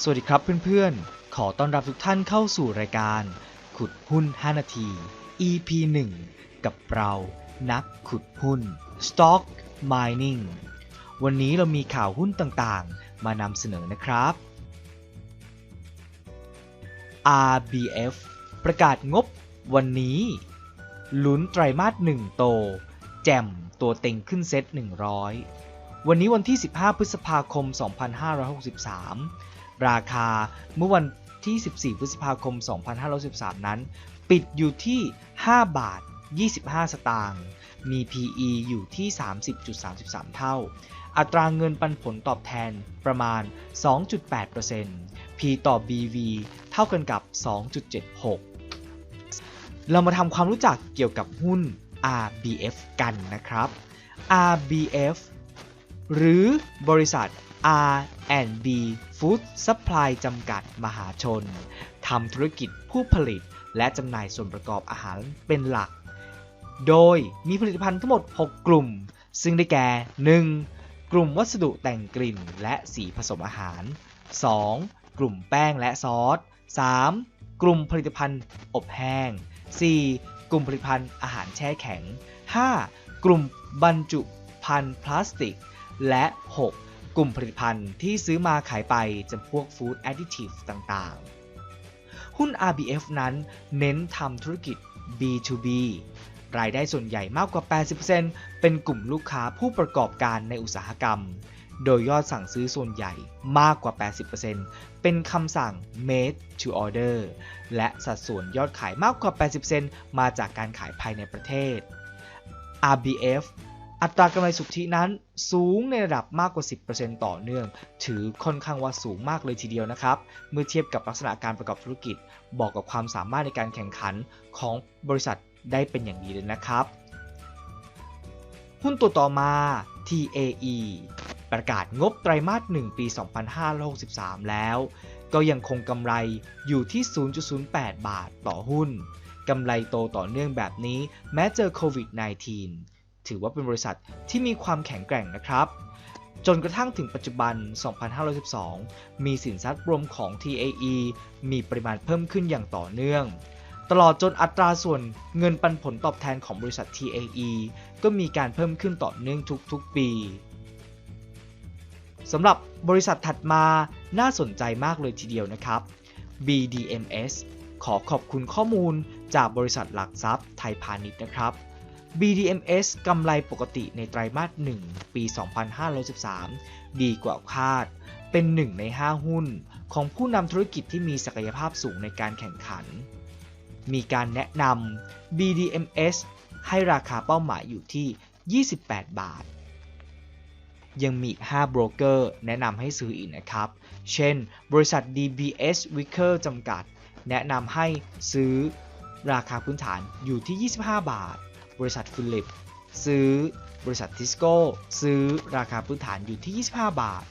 สวัสดีครับเพื่อนๆ ขอต้อนรับทุกท่านเข้าสู่รายการ ขุดหุ้น 5 นาที EP 1 กับเรา นักขุดหุ้น Stock Mining วันนี้เรามีข่าวหุ้นต่างๆ มานำเสนอนะครับ RBF ประกาศงบวันนี้ ลุ้นไตรมาส 1 โต แจ่มตัวเต็งขึ้นเซต100 วันนี้วันที่ 15 พฤษภาคม 2563 ราคาเมื่อวันที่ 14 พฤษภาคม 2563นั้น ปิดอยู่ที่ 5 บาท 25 สตางค์ มี PE อยู่ที่ 30.33 เท่า อัตราเงินปันผลตอบแทนประมาณ 2.8% P ต่อ BV เท่ากันกับ 2.76 เรามาทำความรู้จักเกี่ยวกับหุ้น RBF กันนะครับ RBF หรือบริษัท R&B Food Supply จำกัดมหาชน ทำธุรกิจผู้ผลิตและจำหน่ายส่วนประกอบอาหารเป็นหลัก โดยมีผลิตภัณฑ์ทั้งหมด 6 กลุ่ม ซึ่งได้แก่ 1. กลุ่มวัสดุแต่งกลิ่นและสีผสมอาหาร 2. กลุ่มแป้งและซอส 3. กลุ่มผลิตภัณฑ์อบแห้ง 4. กลุ่มผลิตภัณฑ์อาหารแช่แข็ง 5. กลุ่มบรรจุภัณฑ์พลาสติก และ 6. กลุ่มผลิตภัณฑ์ที่ซื้อมาขายไปจำพวกฟู้ดแอดดิทีฟต่างๆ หุ้น RBF นั้นเน้นทำธุรกิจ B2B รายได้ส่วนใหญ่มากกว่า 80%เป็นกลุ่มลูกค้าผู้ประกอบการในอุตสาหกรรม โดยยอดสั่งซื้อส่วนใหญ่มากกว่า 80%เป็นคำสั่ง made to order และสัดส่วนยอดขายมากกว่า 80%มาจากการขายภายในประเทศ RBF อัตรากำไรสุทธินั้นสูงในระดับมากกว่า 10%ต่อเนื่อง ถือค่อนข้างว่าสูงมากเลยทีเดียวนะครับ เมื่อเทียบกับลักษณะการประกอบธุรกิจ บอกกับความสามารถในการแข่งขันของบริษัทได้เป็นอย่างดีเลยนะครับหุ้นตัวต่อมา TAE ประกาศงบไตรมาส 1 ปี 2563 แล้ว ก็ยังคงกำไรอยู่ที่ 0.08 บาทต่อหุ้น กำไรโตต่อเนื่องแบบนี้แม้เจอโควิด -19 ถือว่าเป็นบริษัทที่มีความแข็งแกร่งนะครับจนกระทั่งถึงปัจจุบัน 2512 มีสินทรัพย์รวมของ TAE มีปริมาณเพิ่มขึ้นอย่างต่อเนื่อง ตลอดจนอัตราส่วนเงินปันผลตอบแทนของบริษัท TAE ก็มีการเพิ่มขึ้นต่อเนื่องทุกๆ ปีสำหรับบริษัทถัดมาน่าสนใจมากเลยทีเดียวนะครับ BDMS ขอขอบคุณข้อมูลจากบริษัทหลักทรัพย์ไทยพาณิชย์นะครับ BDMS กำไรปกติในไตรมาส 1 ปี 2513 ดีกว่าคาด เป็นหนึ่งใน 5 หุ้น ของผู้นำธุรกิจที่มีศักยภาพสูงในการแข่งขัน มีการแนะนำ BDMS ให้ราคาเป้าหมายอยู่ที่ 28 บาท ยังมีอีก5โบรกเกอร์ แนะนำให้ซื้ออีกนะครับ เช่น บริษัท DBS Wicker จำกัด แนะนำให้ซื้อราคาพื้นฐานอยู่ที่ 25 บาท บริษัทฟิลิปซื้อบริษัททิสโก้ซื้อราคาพื้นฐานอยู่ที่ 25 บาท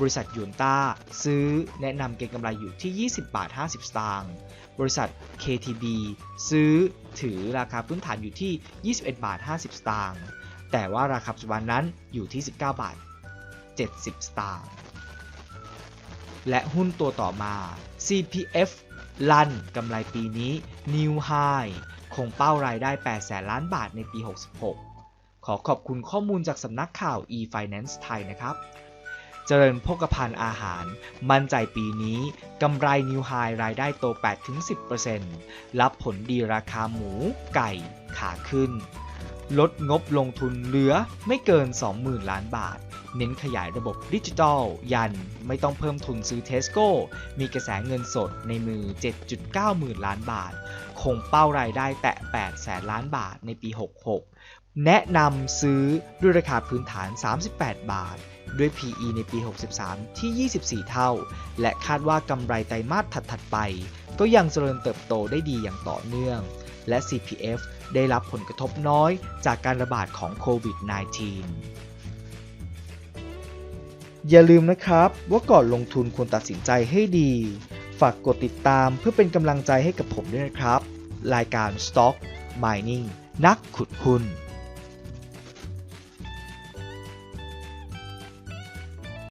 บริษัทยูนต้าซื้อแนะนำเก็งกำไรอยู่ที่ 20 บาท 50 สตางค์บริษัท KTB ซื้อถือราคาพื้นฐานอยู่ที่ 21 บาท 50 สตางค์แต่ว่าราคาปัจจุบันนั้นอยู่ที่ 19 บาท 70 สตางค์และหุ้นตัวต่อมา CPF ลันกำไรปีนี้ New High คงเป้ารายได้ 8 แสนล้านบาทในปี 66 ขอขอบคุณข้อมูลจากสำนักข่าว e-finance ไทยนะครับ เจริญพกพันธ์อาหาร มั่นใจปีนี้กำไร New High รายได้โต 8-10%รับผลดีราคาหมู ไก่ ขาขึ้น ลดงบลงทุนเหลือไม่เกิน 20,000 ล้านบาทเน้นขยายระบบดิจิทัล ยัน ไม่ต้องเพิ่มทุนซื้อเทสโก้ มีกระแสเงินสดในมือ 7.9 หมื่นล้านบาท คงเป้ารายได้แตะ 8 แสนล้านบาทในปี 66 แนะนำซื้อด้วยราคาพื้นฐาน 38 บาท ด้วย PE ในปี 63 ที่ 24 เท่า และคาดว่ากำไรไตรมาสถัด ๆ ไป ก็ยังเจริญเติบโตได้ดีอย่างต่อเนื่อง และ CPF ได้รับผลกระทบน้อยจากการระบาดของโควิด -19 อย่าลืมนะครับว่าก่อนลงทุนควรตัดสินใจให้ดี ฝากกดติดตามเพื่อเป็นกำลังใจให้กับผมด้วยนะครับ รายการ Stock Mining นักขุดหุ้น